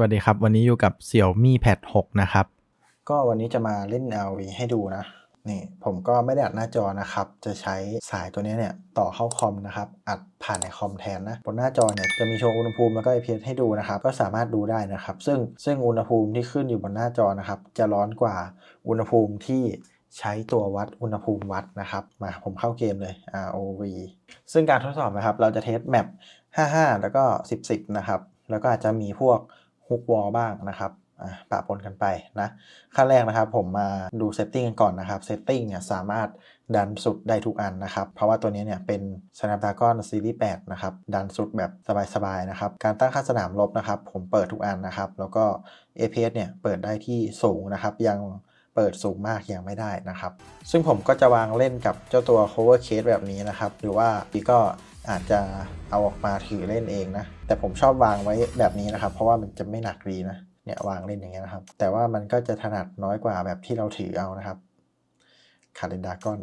วัสดีครับ วันนี้อยู่กับ Xiaomi Pad 6นะครับ ก็วันนี้จะมาเล่น LV ให้ดูนะ นี่ผมก็ไม่ได้อัดหน้าจอนะครับ จะใช้สายตัวนี้เนี่ยต่อเข้าคอมนะครับ อัดผ่านในคอมแทนนะ บนหน้าจอเนี่ยจะมีโชว์อุณหภูมิแล้วก็ IPS ให้ดูนะครับ ก็สามารถดูได้นะครับ ซึ่งซึ่งอุณหภูมิที่ขึ้นอยู่บนหน้าจอนะครับ จะร้อนกว่าอุณหภูมิที่ใช้ตัววัดอุณหภูมิวัดนะครับ มาผมเข้าเกมเลย ROV ซึ่งการทดสอบนะครับ เราจะเทสแมป55 แล้วก็ 10 10 นะครับ แล้วก็อาจจะมีพวก ฮุกวอลบ้างนะครับปะปนกันไปนะขั้นแรกนะครับผมมาดูเซตติ้งกันก่อนนะครับเซตติ้งเนี่ยสามารถดันสุดได้ทุกอันนะครับ เพราะว่าตัวนี้เนี่ยเป็น Snapdragon Series 8 นะครับ ดันสุดแบบสบายๆนะครับ การตั้งค่าสนามลบนะครับ ผมเปิดทุกอันนะครับ แล้วก็ APS เนี่ยเปิดได้ที่สูงนะครับ ยังเปิดสูงมากยังไม่ได้นะครับ ซึ่งผมก็จะวางเล่นกับเจ้าตัว cover case แบบนี้นะครับ หรือว่าพี่ก็อาจจะเอาออกมาถือเล่นเองนะ แต่ผมชอบวางไว้แบบนี้นะครับ เพราะว่ามันจะไม่หนักดีนะเนี่ยวางเล่นอย่างเงี้ยนะครับ แต่ว่ามันก็จะถนัดน้อยกว่าแบบที่เราถือเอานะครับคาร์เดนดากอน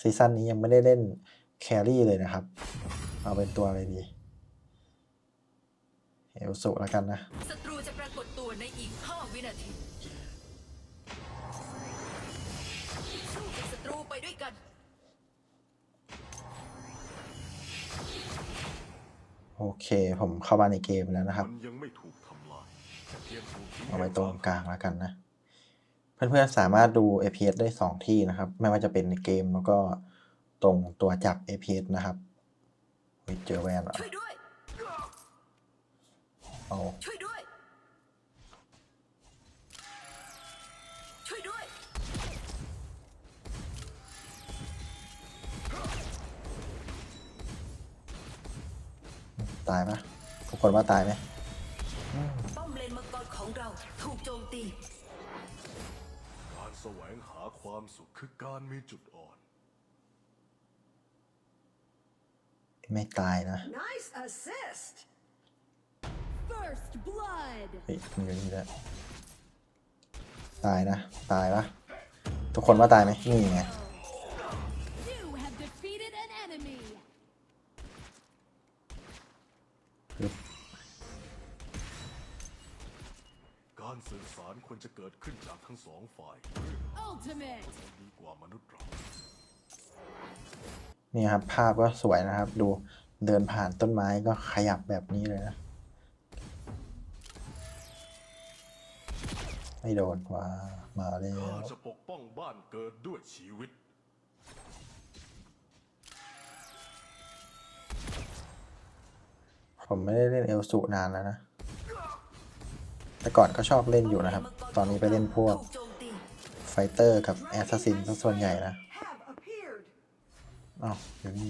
ซีซั่นนี้ยังไม่ได้เล่นแครี่เลยนะครับ เอาเป็นตัวอะไรดี เอลสุแล้วกันนะศัตรูจะปรากฏตัวในอีก 5 วินาทีสู้กับศัตรูไปด้วยกัน โอเค ผมเข้ามาในเกมแล้วนะครับมันยังไม่ถูกทำลายแค่เพียงถูกทิ้งเอาไว้ตรงกลางแล้วกันนะ เพื่อนๆสามารถดู APS ได้ 2 ที่นะครับ ไม่ว่าจะเป็นในเกมแล้วก็ตรงตัวจับ APS นะครับเฮ้ยเจอแวนเหรอช่วยด้วยเอา ตายปะทุกคนว่าตายไหมป้อมเลนมังกรของเราถูกโจมตี การแสวงหาความสุขคือการมีจุดอ่อน ไม่ตายนะ Nice assist. First blood. เฮ้ยมันอยู่นี่ด้วยตายนะ ตายปะทุกคนว่าตายไหมนี่ไง ควรจะเกิดขึ้นจากทั้งสองฝ่าย Ultimate. ดีกว่ามนุษย์เรานี่ครับ ภาพก็สวยนะครับ ดูเดินผ่านต้นไม้ก็ขยับแบบนี้เลยนะ ไม่โดนว่ามาเลยข้าจะปกป้องบ้านเกิดด้วยชีวิต ผมไม่ได้เล่นเอลสุนานแล้วนะ แต่ก่อนก็ชอบเล่นอยู่นะครับ ตอนนี้ไปเล่นพวกไฟเตอร์กับแอสซัสซินส่วนใหญ่นะ Have appeared. อ้าวเดี๋ยวนี้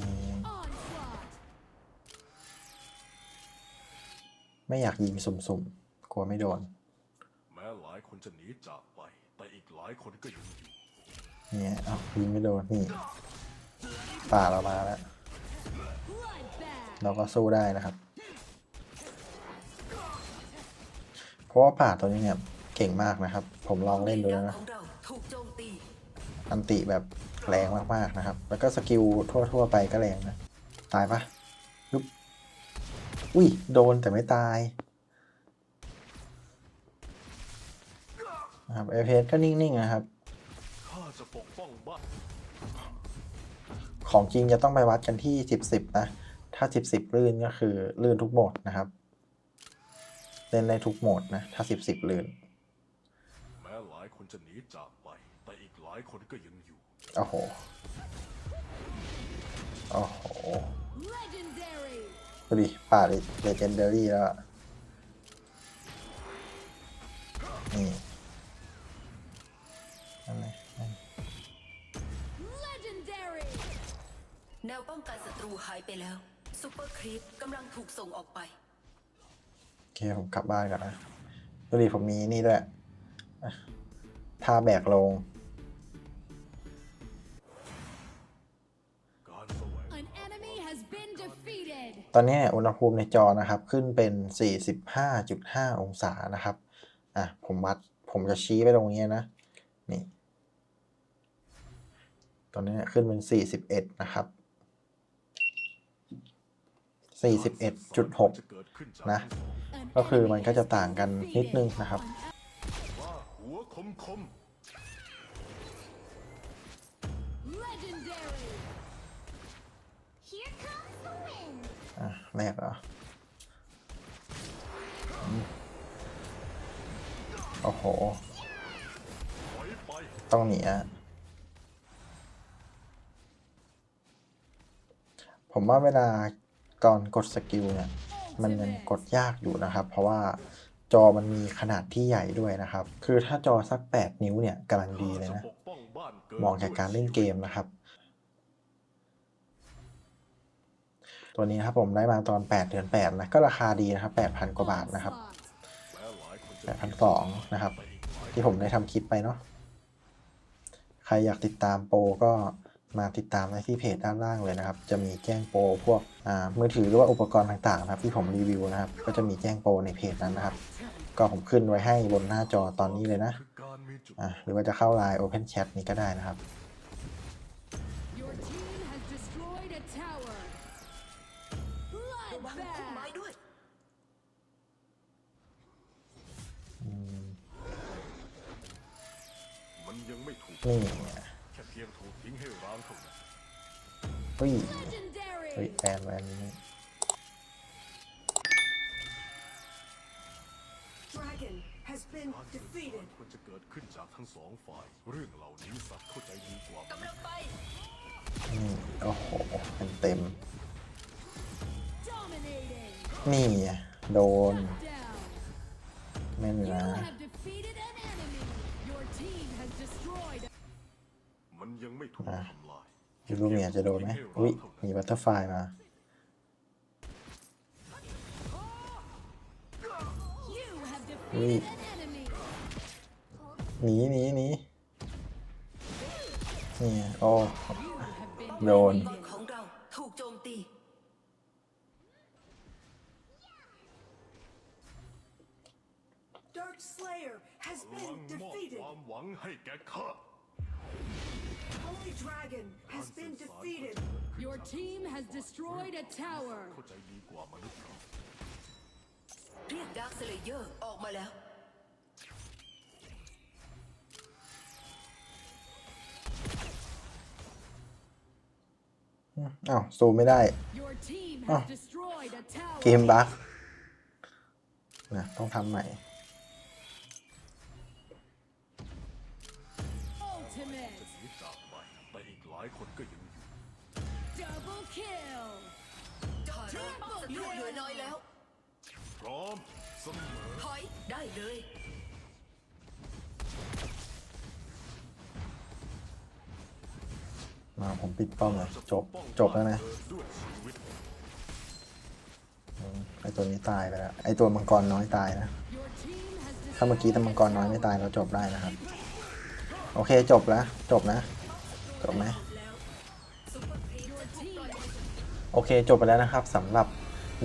ไม่อยากยิงสุ่มๆ กลัวไม่โดน แม้หลายคนจะหนีจากไป แต่อีกหลายคนก็ยังอยู่เนี่ยอ้ายิงไม่โดน นี่ป่าเรามาแล้ว เราก็สู้ได้นะครับ เพราะว่าป่าตัวนี้เนี่ยเก่งมากนะครับ ผมลองเล่นดูแล้วนะอันติแบบแรงมากๆนะครับ แล้วก็สกิลทั่วๆไปก็แรงนะ ตายปะยุบอุ้ย โดนแต่ไม่ตายนะครับเอฟเก็นิ่งๆนะครับ ของจริงจะต้องไปวัดกันที่สิบสิบนะ ถ้าสิบสิบลื่นก็คือลื่นทุกโหมดนะครับ เล่นได้ทุกโหมดนะ ถ้าสิบสิบลื่นแม้หลายคนจะหนีจากไป แต่อีกหลายคนก็ยังอยู่ โอ้โห โอ้โห Legendary. ดูดิป่าเลเจนเดอรี่แล้วอะนี่นั่นไงนั่น Legendary. แนวป้องกันศัตรูหายไปแล้วซูเปอร์ครีปกำลังถูกส่งออกไปโอเค ผมกลับบ้านก่อนนะดูดิผมมีนี่ด้วยอะท่าแบกลงการแสวง An enemy has been defeated. ตอนนี้อุณหภูมิในจอนะครับขึ้นเป็น 45.5 องศานะครับ อะ ผมวัด ผมจะชี้ไปตรงนี้นะ นี่ ตอนนี้ขึ้นเป็น 41 นะครับ 41.6จะเกิดขึ้นจากนะ ก็คือมันก็จะต่างกันนิดนึงนะครับว่าหัวคมคม Legendary. อะแรกเหรอโอ้โห ต้องหนีอะผมว่าเวลา ก่อนกดสกิลเนี่ยมันยังกดยากอยู่นะครับ เพราะว่าจอมันมีขนาดที่ใหญ่ด้วยนะครับ คือถ้าจอสัก 8 นิ้วเนี่ยกำลังดีเลยนะจปกป้องบ้านเกิดเหมาะแก่การเล่นเกมนะครับ ตัวนี้ครับผมได้มาตอน 8 เดือน 8 นะ ก็ราคาดีนะครับ 8,000 กว่าบาทนะครับแม้หลายคนจะ8,200 นะครับ ที่ผมได้ทำคลิปไปเนาะใครอยากติดตามโปรก็ มาติดตามได้ที่เพจด้านล่างเลยนะครับ จะมีแจ้งโปรพวกอ่ามือถือหรือว่าอุปกรณ์ต่างๆนะครับที่ผมรีวิวนะครับ ก็จะมีแจ้งโปรในเพจนั้นนะครับ ก็ผมขึ้นไว้ให้บนหน้าจอตอนนี้เลยนะะหรือว่าจะเข้า Line Open Chat นี้ก็ได้นะครับ Your ฮ้ย Legendary. เฮ้ยแบนแบนนี้ Dragon has been การเกิด defeated. ควรจะเกิดขึ้นจากทั้งสองฝ่าย เรื่องเหล่านี้สัตว์เข้าใจดีกว่ากำลังไปนี่โอ้โหเต็มเต็ม Dominating. ๆนี่ไงโดน Down. แม่นอยู่ You นะ have defeated an enemy. Your team has destroyed. มันยังไม่ถูกอะทำ ลายยูรูเมียจะโดนไหมอุ้ยมีบัตเตอร์ไฟมา อุ้ยหนีหนีหนีเนี่ยโอ้โดน has destroyed a tower. เข้าใจดีกว่ามนุษย์เราเรียกดาร์คสเลเยอร์ออกมาแล้ว อ้าวซูมไม่ได้ Your team Ah. has destroyed a เก tower. มบั๊กนะต้องทำใหม่ kill. จอดศัตรูเหลือน้อยแล้ว พร้อมเสมอถอยได้เลย มาผมปิดป้อมเลยจบจบแล้วนะเกิดด้วยชีวิตอืมไอตัวนี้ตายไปแล้วไอตัวมังกรน้อยตายนะ Your team has ถ้าเมื่อกี้ถ้ามังกรน้อยไม่ตายเราจบได้นะครับ โอเคจบแล้ว จบนะ จบไหม โอเคจบไปแล้วนะครับสำหรับ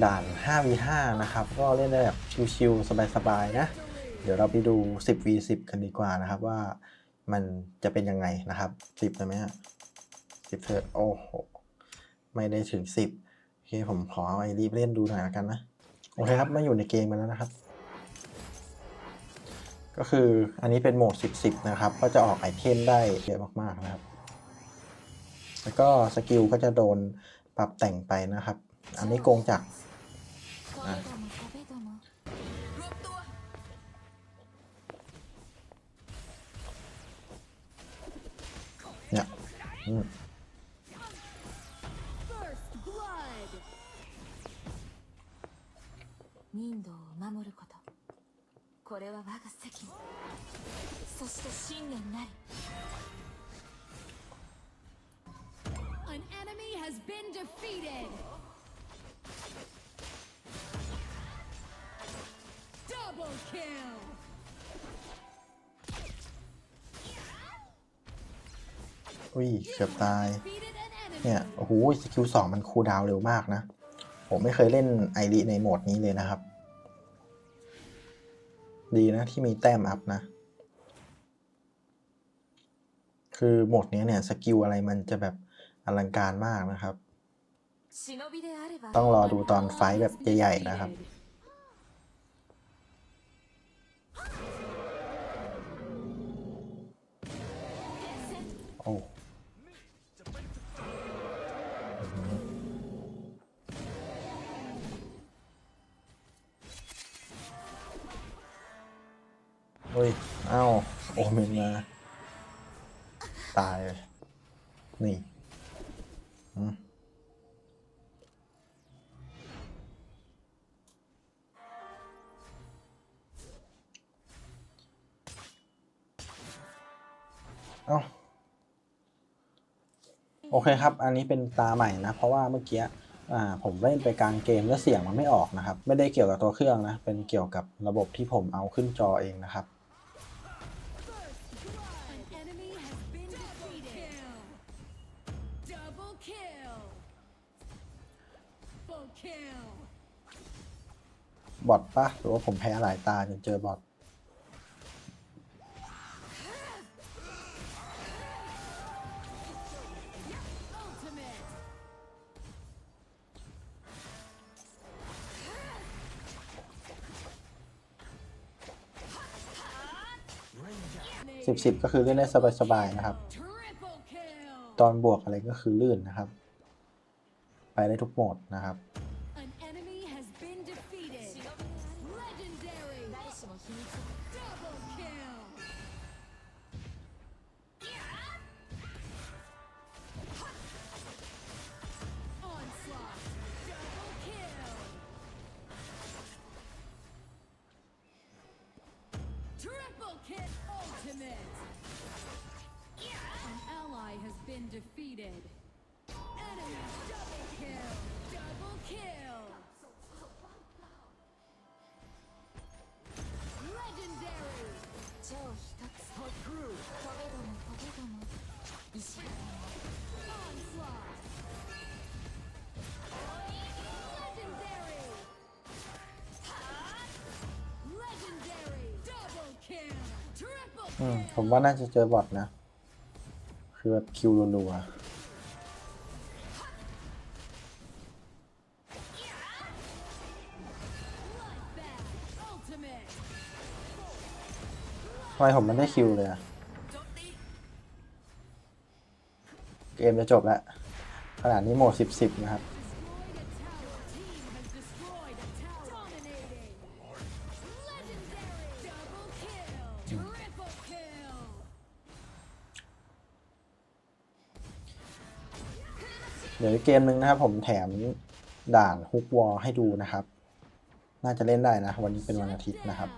ด่าน 5v5 นะครับ ก็เล่นได้แบบชิวๆสบายๆนะ เดี๋ยวเราไปดู 10v10 กันดีกว่านะครับว่ามันจะเป็นยังไงนะครับ 10เลยไหมฮะ10เถิดโอ้โห ไม่ได้ถึง 10 โอเคผมขอไอรีบเล่นดูหน่อยละกันนะ โอเคครับมาอยู่ในเกมกันแล้วนะครับ ก็คืออันนี้เป็นโหมด 10 10 นะครับ ก็จะออกไอเทมได้เยอะมากๆนะครับ แล้วก็สกิลก็จะโดน ปรับแต่งไปนะครับ อันนี้โกงจาก อ่ะ รวมตัว เนี่ยอืม first blood. 人道を守ることこれは我が責務そして信念なり defeated! Double kill! Ui, เกือบตาย เนี่ย โอ้โห สกิลสองมันคูดาวเร็วมากนะ ผมไม่เคยเล่นไอริในโหมดนี้เลยนะครับ ดีนะที่มีแต้มอัพนะ คือโหมดนี้เนี่ย สกิลอะไรมันจะแบบอลังการมากนะครับ ต้องรอดูตอนไฟท์แบบใหญ่ๆนะครับ เอาโอเคครับ อันนี้เป็นตาใหม่นะ เพราะว่าเมื่อกี้ผมเล่นไปกลางเกมแล้วเสียงมันไม่ออกนะครับ ไม่ได้เกี่ยวกับตัวเครื่องนะ เป็นเกี่ยวกับระบบที่ผมเอาขึ้นจอเองนะครับ บอทปะหรือว่าผมแพ้หลายตาจนเจอบอท สิบสิบก็คือเล่นได้สบายๆนะครับ Triple kill. ตอนบวกอะไรก็คือลื่นนะครับ ไปได้ทุกโหมดนะครับ has been defeated. Enemy double kill! Double kill! Legendary! Onslaught! ผมว่าน่าจะเจอบอทนะ คือแบบคิวรัวๆทำไมผมมันได้คิวเลยอะเกมจะจบแล้ว ขนาดนี้โหมดสิบสิบนะครับ เดี๋ยวเกมหนึ่งนะครับผมแถมด่านฮุกวอลให้ดูนะครับ น่าจะเล่นได้นะ วันนี้เป็นวันอาทิตย์นะครับ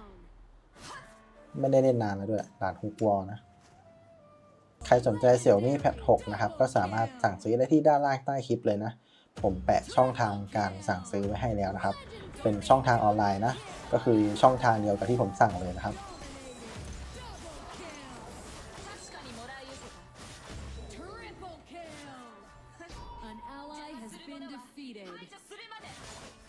ไม่ได้เล่นนานแล้วด้วยด่านฮุกวอลนะ ใครสนใจเสี่ยวมี่แพด6นะครับ ก็สามารถสั่งซื้อได้ที่ด้านล่างใต้คลิปเลยนะ ผมแปะช่องทางการสั่งซื้อไว้ให้แล้วนะครับ เป็นช่องทางออนไลน์นะ ก็คือช่องทางเดียวกับที่ผมสั่งเลยนะครับ 解除するまで。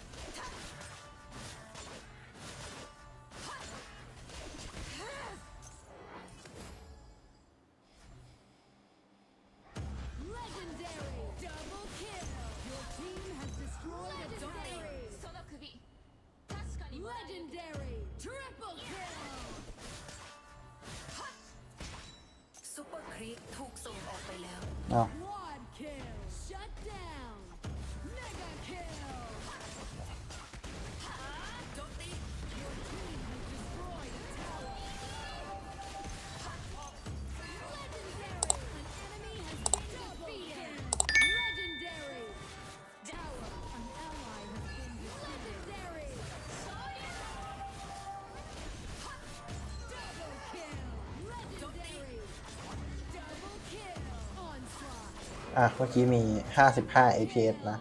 อะเมื่อกี้มี 55 APS นะ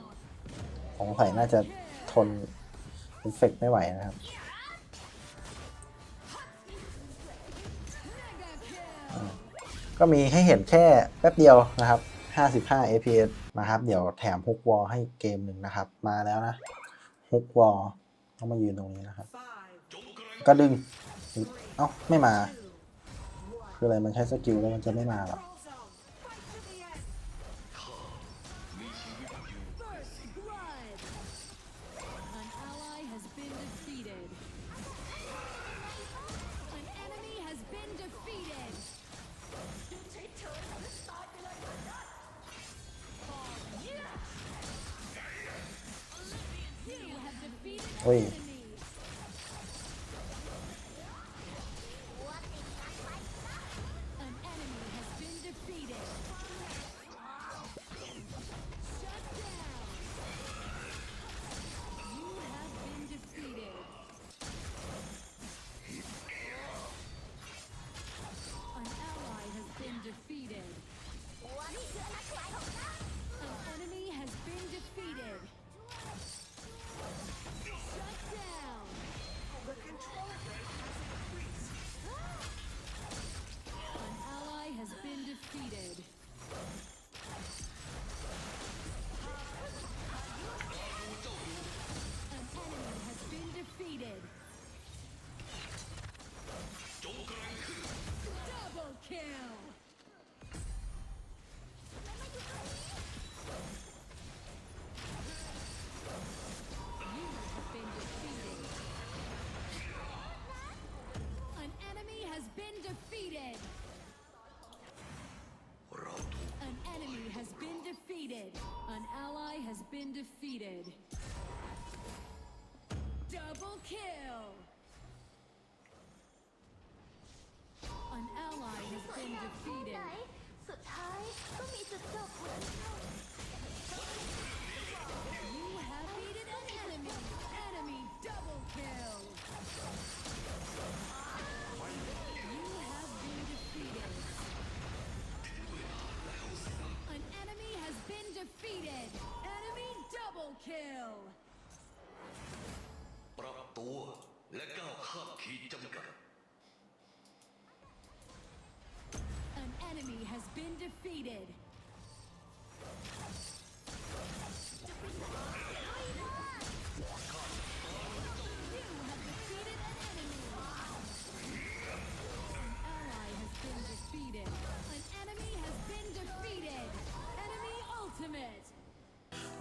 สงสัยน่าจะทนเอฟเฟกต์ไม่ไหวนะครับก็มีให้เห็นแค่แป๊บเดียวนะครับ 55 APS มาครับ เดี๋ยวแถมฮุกวอลให้เกมหนึ่งนะครับ มาแล้วนะฮุกวอลต้องมายืนตรงนี้นะครับ ก็ดึง เอ้า ไม่มา คืออะไรมันใช้สกิลแล้วมันจะไม่มาหรอ โอ้ been defeated. An enemy has been defeated. An ally has been defeated. Double kill. An ally has been defeated. สุดท้ายก็มีจุดจบเหมือนกัน You have beaten an enemy. Enemy double kill. defeated. Enemy double kill. ปรับตัวและก้าวข้ามขีดจำกัด An enemy has been defeated.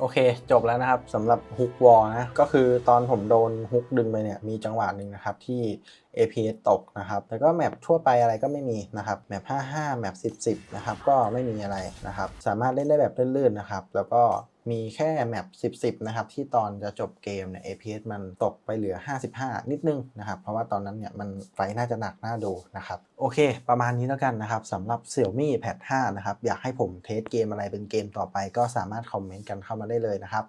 โอเค จบแล้วนะครับสำหรับฮุกวอลนะ ก็คือตอนผมโดนฮุกดึงไปเนี่ย มีจังหวะหนึ่งนะครับ ที่ APS ตกนะครับ แล้วก็แมปทั่วไปอะไรก็ไม่มีนะครับ แมป 55 แมป 10 10 นะครับ ก็ไม่มีอะไรนะครับ สามารถเล่นได้แบบลื่นๆนะครับ แล้วก็ มีแค่แมป10 10 นะครับ ที่ตอนจะจบเกมเนี่ย APS มันตกไปเหลือ 55 นิดนึงนะครับ เพราะว่าตอนนั้นเนี่ยมันไฟน่าจะหนักน่าดูนะครับ โอเค ประมาณนี้แล้วกันนะครับสำหรับ Xiaomi Pad 5 นะครับ อยากให้ผมเทสเกมอะไรเป็นเกมต่อไป ก็สามารถคอมเมนต์กันเข้ามาได้เลยนะครับ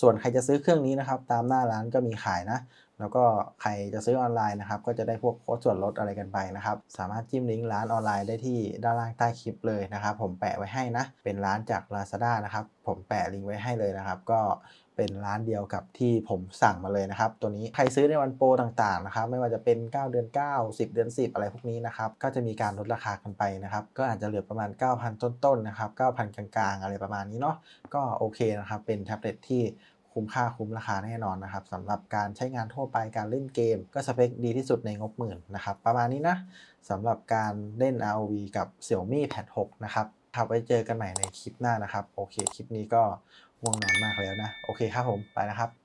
ส่วนใครจะซื้อเครื่องนี้นะครับตามหน้าร้านก็มีขายนะ แล้วก็ใครจะซื้อออนไลน์นะครับ ก็จะได้พวกโค้ดส่วนลดอะไรกันไปนะครับ สามารถจิ้มลิงก์ร้านออนไลน์ได้ที่ด้านล่างใต้คลิปเลยนะครับ ผมแปะไว้ให้นะ เป็นร้านจาก Lazada นะครับ ผมแปะลิงก์ไว้ให้เลยนะครับ ก็เป็นร้านเดียวกับที่ผมสั่งมาเลยนะครับ ตัวนี้ใครซื้อในวันโปรต่างๆนะครับ ไม่ว่าจะเป็น 9 เดือน 9 10 เดือน 10 อะไรพวกนี้นะครับ ก็จะมีการลดราคากันไปนะครับ ก็อาจจะเหลือประมาณ 9,000 ต้นๆนะครับ 9,000 กลางๆ อะไรประมาณนี้เนาะ ก็โอเคนะครับ เป็นแท็บเล็ตที่ คุ้มค่าคุ้มราคาแน่นอนนะครับสำหรับการใช้งานทั่วไปการเล่นเกม ก็สเปคดีที่สุดในงบหมื่นนะครับประมาณนี้นะสำหรับการเล่น ROV กับ Xiaomi Pad 6 นะครับครับไว้เจอกันใหม่ในคลิปหน้านะครับ โอเค คลิปนี้ก็ง่วงนอนมากแล้วนะ โอเคครับผมไปนะครับ